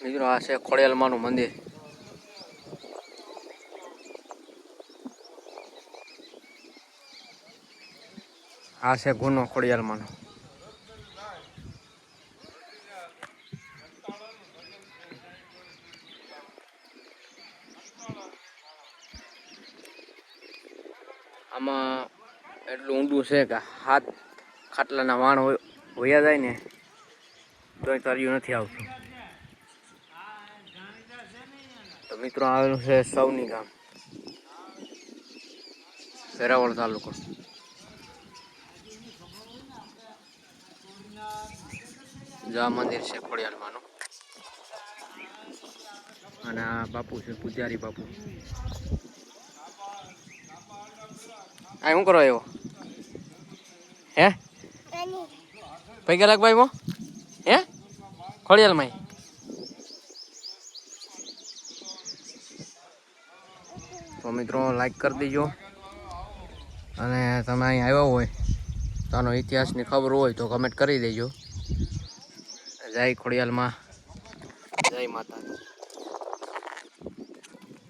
મિત્રો, આ છે ખોડિયાલમાનું મંદિર. આ છે ગુનો ખોડિયાલમાનો આમાં એટલું ઊંડું છે કે હાથ ખાટલાના વાણ હોય જાય ને તો તર્યું નથી આવતું તો મિત્રો આવેલું છે સૌની ગામ. વેરાવળ તાલુકો. જા મંદિર છે ખોડિયાલમાંનું. અને આ બાપુ છે પૂજારી બાપુ. આ શું કરો એવો હે? ભાઈ લાગ ભાઈ હે? ખોડિયાલમાં તો મિત્રો લાઈક કરી દેજો. અને તમે અહીં આવ્યા હોય, તો આનો ઇતિહાસની ખબર હોય તો કમેન્ટ કરી દેજો. જય ખોડિયાલમાં. જય માતા